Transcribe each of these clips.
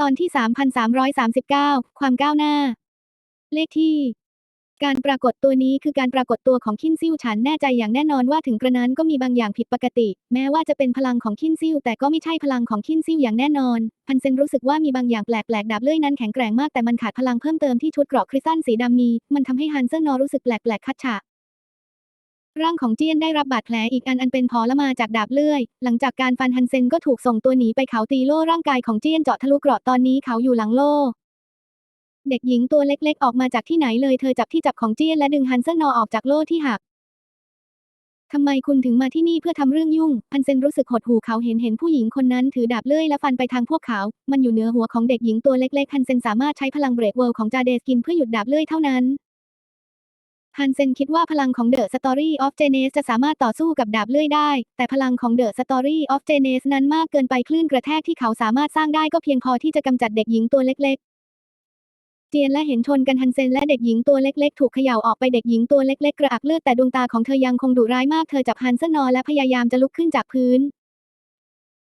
ตอนที่ 3,339 ความก้าวหน้า เลขที่ การปรากฏตัวนี้คือการปรากฏตัวของคินซิ่วฉันแน่ใจอย่างแน่นอนว่าถึงกระนั้นก็มีบางอย่างผิดปกติ แม้ว่าจะเป็นพลังของคินซิ่วแต่ก็ไม่ใช่พลังของคินซิ่วอย่างแน่นอน พันเซนรู้สึกว่ามีบางอย่างแปลกๆดาบเลื่อยนั้นแข็งแกร่งมากแต่มันขาดพลังเพิ่มเติมที่ชุดเกราะคริสตัลสีดำนี้มันทำให้ฮันเซอร์นอรู้สึกแปลกๆคัดฉะ ร่างของเจี้ยนได้รับบาดแผลอีกอันอันเป็นพอละมาจากดาบเลื่อย หลังจากการฟันฮันเซนก็ถูกส่งตัวหนีไปเขาตีโล่ร่างกายของเจี้ยนเจาะทะลุเกราะตอนนี้เขาอยู่หลังโล่เด็กหญิงตัวเล็กๆ ออกมาจากที่ไหนเลยเธอจับที่จับของเจี้ยนและดึงฮันเซนนอออกจากโล่ที่หักทำไมคุณถึงมาที่นี่เพื่อทำเรื่องยุ่งฮันเซนรู้สึกหดหู่เขาเห็นเห็นผู้หญิงคนนั้นถือดาบเลื่อยและฟันไปทางพวกเขา มันอยู่เหนือหัวของเด็กหญิงตัวเล็กๆฮันเซนสามารถใช้พลังเบรกเวิลด์ของจาเดสกินเพื่อหยุดดาบเลื่อยเท่านั้น ฮันเซนคิดว่าพลังของเดอะสตอรี่ออฟเจเนสจะสามารถต่อสู้กับดาบเลื่อยได้ แต่พลังของเดอะสตอรี่ออฟเจเนสนั้นมากเกินไปคลื่นกระแทกที่เขาสามารถสร้างได้ก็เพียงพอที่จะกำจัดเด็กหญิงตัวเล็กๆ เจียนและเห็นชนกันฮันเซนและเด็กหญิงตัวเล็กๆ ถูกเขย่าออกไปเด็กหญิงตัวเล็กๆ กระอักเลือดแต่ดวงตาของเธอยังคงดุร้ายมากเธอจับฮันเซนนอและพยายามจะลุกขึ้นจากพื้น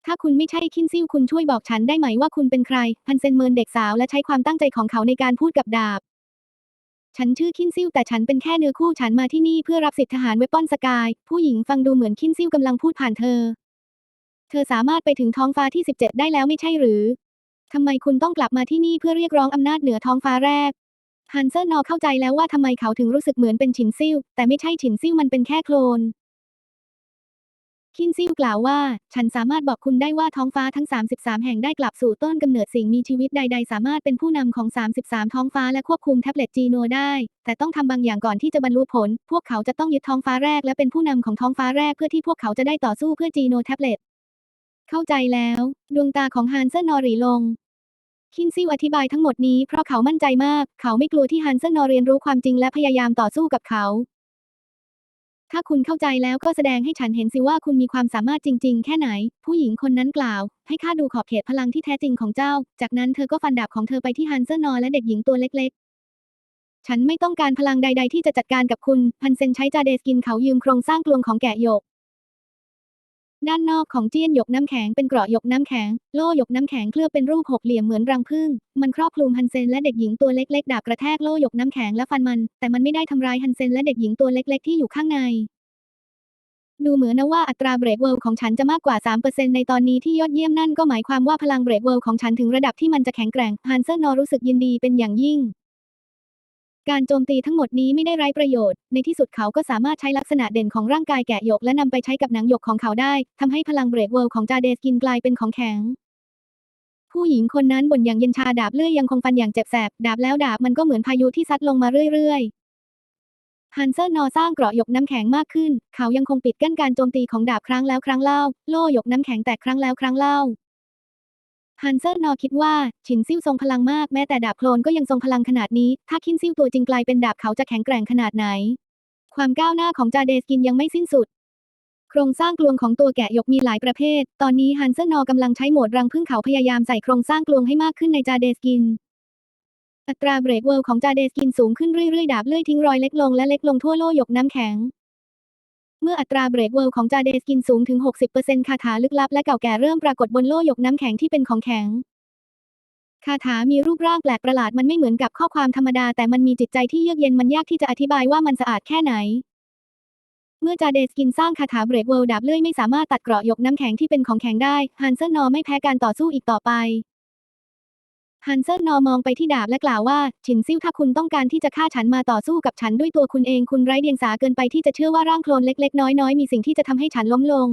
ถ้าคุณไม่ใช่คินซิ่วคุณช่วยบอกฉันได้ไหมว่าคุณเป็นใครฮันเซนเมินเด็กสาวและใช้ความตั้งใจของเขาในการพูดกับดาบ ฉันชื่อคินซิ่วแต่ฉันเป็นแค่เนื้อคู่ฉันมาที่นี่เพื่อรับสิทธิทหารเวปอนสกาย ผู้หญิงฟังดูเหมือนคินซิ่วกำลังพูดผ่านเธอ เธอสามารถไปถึงท้องฟ้าที่ 17 ได้แล้วไม่ใช่หรือทำไมคุณต้องกลับมาที่นี่เพื่อเรียกร้องอำนาจเหนือท้องฟ้าแรกฮันเซอร์นอเข้าใจแล้วว่าทำไมเขาถึงรู้สึกเหมือนเป็นฉินซิ่วแต่ไม่ใช่ฉินซิ่วมันเป็นแค่โคลน คินซิ่วกล่าวว่า ฉันสามารถบอกคุณได้ว่าท้องฟ้าทั้ง 33 แห่งได้กลับสู่ต้นกำเนิดสิ่งมีชีวิตใด ๆ สามารถเป็นผู้นำของ 33 ท้องฟ้าและควบคุมแท็บเล็ตจีโนได้ แต่ต้องทำบางอย่างก่อนที่จะบรรลุผล พวกเขาจะต้องยึดท้องฟ้าแรกและเป็นผู้นำของท้องฟ้าแรกเพื่อที่พวกเขาจะได้ต่อสู้เพื่อจีโนแท็บเล็ต เข้าใจแล้ว ดวงตาของฮันเซอร์นอรีลงคินซิวอธิบายทั้งหมดนี้เพราะเขามั่นใจมาก เขาไม่กลัวที่ฮันเซอร์นอเรียนรู้ความจริงและพยายามต่อสู้กับเขา ถ้าคุณเข้าใจแล้วก็แสดงให้ฉันเห็นสิว่าคุณมีความสามารถจริง ๆ แค่ไหน ผู้หญิงคนนั้นกล่าว ให้ข้าดูขอบเขตพลังที่แท้จริงของเจ้า จากนั้นเธอก็ฟันดาบของเธอไปที่ฮันเซอร์นอและเด็กหญิงตัวเล็กๆ ฉันไม่ต้องการพลังใด ๆ ที่จะจัดการกับคุณ พันเซนใช้จาเดสกินเขายืมโครงสร้างกลวงของแกะหยก ด้านนอกของเจี้ยนหยกน้ำแข็งเป็นเกราะหยกน้ำแข็ง โล่หยกน้ำแข็งเคลือบเป็นรูปหกเหลี่ยมเหมือนรังผึ้ง มันครอบคลุมฮันเซนและเด็กหญิงตัวเล็กๆดาบกระแทกโล่หยกน้ำแข็งและฟันมัน แต่มันไม่ได้ทำร้ายฮันเซนและเด็กหญิงตัวเล็กๆที่อยู่ข้างใน ดูเหมือนนะว่าอัตราเบรกเวิลด์ของฉันจะมากกว่า 3%ในตอนนี้ที่ยอดเยี่ยมนั่นก็หมายความว่าพลังเบรกเวิลด์ของฉันถึงระดับที่มันจะแข็งแกร่งฮันเซอร์นอรู้สึกยินดีเป็นอย่างยิ่ง การโจมตีทั้งหมดนี้ไม่ได้ไร้ประโยชน์ ในที่สุดเขาก็สามารถใช้ลักษณะเด่นของร่างกายแกะหยกและนำไปใช้กับหนังหยกของเขาได้ ทำให้พลังเบรกเวิลด์ของจาเดสกินกลายเป็นของแข็ง ผู้หญิงคนนั้นบ่นอย่างเย็นชาดาบเลื่อยยังคงฟันอย่างเจ็บแสบ ดาบแล้วดาบมันก็เหมือนพายุที่ซัดลงมาเรื่อยๆ ฮันเซอร์นอสร้างเกราะหยกน้ำแข็งมากขึ้น เขายังคงปิดกั้นการโจมตีของดาบครั้งแล้วครั้งเล่า โล่หยกน้ำแข็งแตกครั้งแล้วครั้งเล่า ฮันเซอร์นอคิดว่า ฉินซิ่วทรงพลังมากแม้แต่ดาบโคลนก็ยังทรงพลังขนาดนี้ ถ้าคินซิ่วตัวจริงกลายเป็นดาบเขาจะแข็งแกร่งขนาดไหน ความก้าวหน้าของจาเดสกินยังไม่สิ้นสุด โครงสร้างกลวงของตัวแกะยกมีหลายประเภท ตอนนี้ฮันเซอร์นอกำลังใช้โหมดรังพึ่งเขาพยายามใส่โครงสร้างกลวงให้มากขึ้นในจาเดสกิน อัตราเบรกเวิลด์ของจาเดสกินสูงขึ้นเรื่อยๆดาบเลื่อยทิ้งรอยเล็กลงและเล็กลงทั่วโลหยกน้ำแข็ง เมื่ออัตราเบรกเวิลด์ของจาเดสกินสูงถึง 60%คาถาลึกลับและเก่าแก่เริ่มปรากฏบนโลหยกน้ำแข็งที่เป็นของแข็ง คาถามีรูปร่างแปลกประหลาดมันไม่เหมือนกับข้อความธรรมดาแต่มันมีจิตใจที่เยือกเย็นมันยากที่จะอธิบายว่ามันสะอาดแค่ไหน เมื่อจาเดสกินสร้างคาถาเบรกเวิลด์ดาบเลื่อยไม่สามารถตัดเกราะหยกน้ำแข็งที่เป็นของแข็งได้ฮันเซอร์นอไม่แพ้การต่อสู้อีกต่อไป ฮันเซอร์นอมองไปที่ดาบและกล่าวว่า ฉินซิ่วถ้าคุณต้องการที่จะฆ่าฉันมาต่อสู้กับฉันด้วยตัวคุณเองคุณไร้เดียงสาเกินไปที่จะเชื่อว่าร่างโคลนเล็กๆ น้อยๆ มีสิ่งที่จะทำให้ฉันล้มลง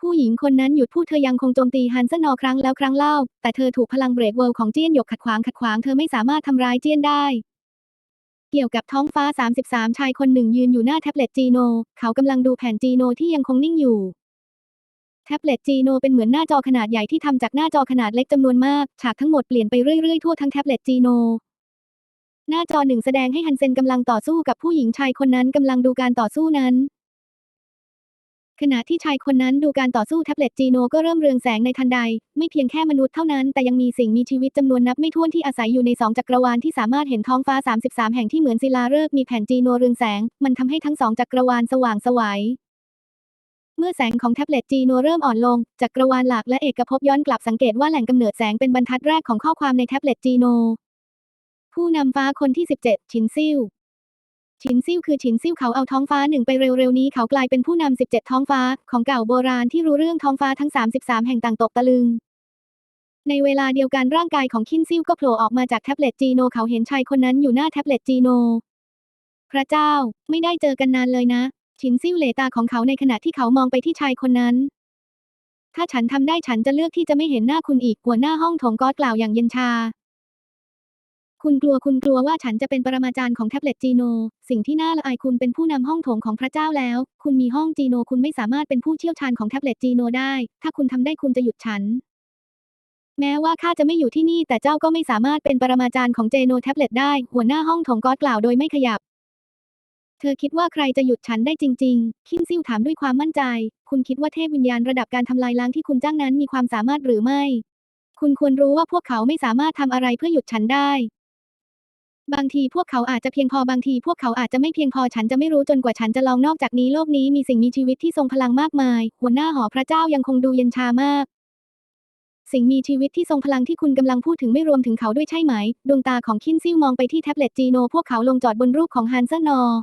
ผู้หญิงคนนั้นหยุดพูดเธอยังคงโจมตีฮันเซอร์นอครั้งแล้วครั้งเล่า แต่เธอถูกพลังเบรกเวิลของเจี้ยนหยกขัดขวางขัดขวางเธอไม่สามารถทำร้ายเจี้ยนได้เกี่ยวกับท้องฟ้า 33 ชายคนหนึ่งยืนอยู่หน้าแท็บเล็ตจีโน เขากำลังดูแผ่นจีโนที่ยังคงนิ่งอยู่ ท็บเล็ตจีโนเป็นเหมือนหน้าจอขนาดใหญ่ที่ทำจากหน้าจอขนาดเล็กจำนวนมาก ฉากทั้งหมดเปลี่ยนไปเรื่อยๆ ทั่วทั้งแท็บเล็ตจีโนหน้าจอหนึ่งแสดงให้ฮันเซนกำลังต่อสู้กับผู้หญิงชายคนนั้นกำลังดูการต่อสู้นั้น ขณะที่ชายคนนั้นดูการต่อสู้แท็บเล็ตจีโนก็เริ่มเรืองแสงในทันใด ไม่เพียงแค่มนุษย์เท่านั้น แต่ยังมีสิ่งมีชีวิตจำนวนนับไม่ถ้วนที่อาศัยอยู่ในสองจักรวาลที่สามารถเห็นท้องฟ้า 33 แห่งที่เหมือนศิลาฤกษ์มีแผ่นจีโนเรืองแสง มันทำให้ทั้งสองจักรวาลสว่างไสวัย เมื่อแสงของแท็บเล็ตจีโนเริ่มอ่อนลง จักรวาลหลักและเอกภพย้อนกลับสังเกตว่าแหล่งกำเนิดแสงเป็นบรรทัดแรกของข้อความในแท็บเล็ตจีโน ผู้นำฟ้าคนที่ 17 ชินซิ่วชินซิ่วคือชินซิ่วเขาเอาท้องฟ้าหนึ่งไปเร็วๆนี้เขากลายเป็นผู้นำ 17 ท้องฟ้าของเก่าโบราณที่รู้เรื่องท้องฟ้าทั้ง 33 แห่งต่างตกตะลึง ในเวลาเดียวกันร่างกายของคินซิ่วก็โผล่ออกมาจากแท็บเล็ตจีโนเขาเห็นชายคนนั้นอยู่หน้าแท็บเล็ตจีโน พระเจ้าไม่ได้เจอกันนานเลยนะ ชินซิ่วเหลตาของเขาในขณะที่เขามองไปที่ชายคนนั้น ถ้าฉันทำได้ฉันจะเลือกที่จะไม่เห็นหน้าคุณอีกหัวหน้าห้องโถงกอดกล่าวอย่างเย็นชา คุณกลัวคุณกลัวว่าฉันจะเป็นปรมาจารย์ของแท็บเล็ตจีโน สิ่งที่น่าละอายคุณเป็นผู้นำห้องโถงของพระเจ้าแล้ว คุณมีห้องจีโนคุณไม่สามารถเป็นผู้เชี่ยวชาญของแท็บเล็ตจีโนได้ ถ้าคุณทำได้คุณจะหยุดฉันแม้ว่าข้าจะไม่อยู่ที่นี่แต่เจ้าก็ไม่สามารถเป็นปรมาจารย์ของเจโนแท็บเล็ตได้ หัวหน้าห้องโถงกอดกล่าวโดยไม่ขยับ เธอคิดว่าใครจะหยุดฉันได้จริง ๆ คินซิ่วถามด้วยความมั่นใจ คุณคิดว่าเทพวิญญาณระดับการทำลายล้างที่คุณจ้างนั้นมีความสามารถหรือไม่ คุณควรรู้ว่าพวกเขาไม่สามารถทำอะไรเพื่อหยุดฉันได้ บางทีพวกเขาอาจจะเพียงพอบางทีพวกเขาอาจจะไม่เพียงพอฉันจะไม่รู้จนกว่าฉันจะลองนอกจากนี้โลกนี้มีสิ่งมีชีวิตที่ทรงพลังมากมาย หัวหน้าหอพระเจ้ายังคงดูเย็นชามากสิ่งมีชีวิตที่ทรงพลังที่คุณกำลังพูดถึงไม่รวมถึงเขาด้วยใช่ไหม ดวงตาของคินซิ่วมองไปที่แท็บเล็ตจีโน พวกเขาลงจอดบนรูปของฮันเซอร์นอร์